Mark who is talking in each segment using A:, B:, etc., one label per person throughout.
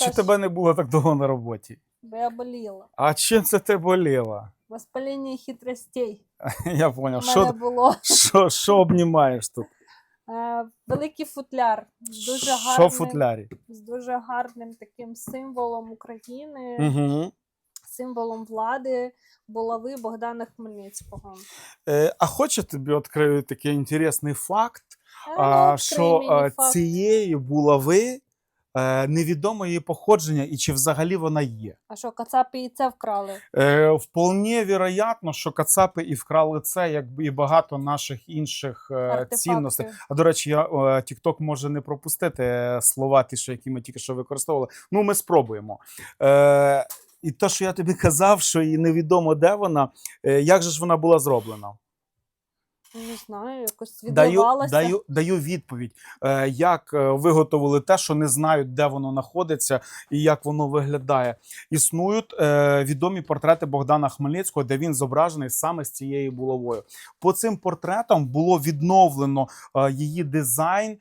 A: А чи тебе не було так довго на роботі?
B: Бо я боліла.
A: А чим це ти боліла?
B: Воспаління хитростей
A: Я поняв, що,
B: було.
A: що, що обнімаєш тут?
B: Е, великий футляр з дуже гарним,
A: футлярі?
B: з дуже гарним таким символом України,
A: Угу.
B: символом влади, булави Богдана Хмельницького.
A: Е, а хочу тобі відкрию такий інтересний факт,
B: Е, ну,
A: а, що цієї булави е, невідомо її походження і чи взагалі вона є.
B: А що, кацапи і це вкрали?
A: Е, вполне вероятно, що кацапи і вкрали це, як і багато наших інших е, цінностей. А до речі, я е, TikTok може не пропустити е, слова, ті, що які ми тільки що використовували. Ну, ми спробуємо. Е, і те, що я тобі казав, що і невідомо, де вона, е, як же ж вона була зроблена?
B: Не знаю, якось
A: Даю, даю, даю відповідь, е, як е, виготовили те, що не знають, де воно знаходиться і як воно виглядає. Існують е, відомі портрети Богдана Хмельницького, де він зображений саме з цією булавою. По цим портретам було відновлено її дизайн.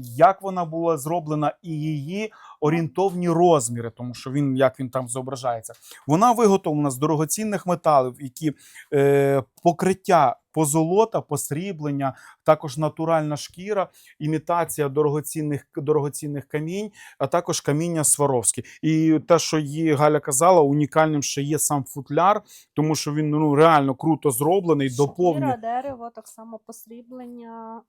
A: Як вона була зроблена, і її орієнтовні розміри, тому що він як він там зображається. Вона виготовлена з дорогоцінних металів, які е, покриття позолота, посріблення, також натуральна шкіра, імітація дорогоцінних дорогоцінних камінь, а також каміння Сваровське. І те, що її Галя казала, унікальним ще є сам футляр, тому що він ну реально круто зроблений, доповнює.
B: Шкіра, дерево, так само посріблення,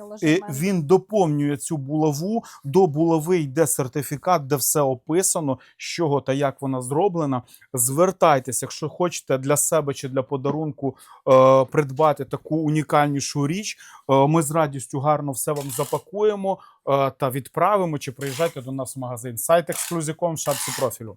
A: І
B: ложемент.
A: він доповнює цю булаву. До булави йде сертифікат, де все описано, з чого та як вона зроблена. Звертайтеся, якщо хочете для себе чи для подарунку е, придбати таку унікальнішу річ. Е, ми з радістю гарно все вам запакуємо е, та відправимо. Чи приїжджайте до нас в магазин. Сайт ексклюзіком в шапці профілю.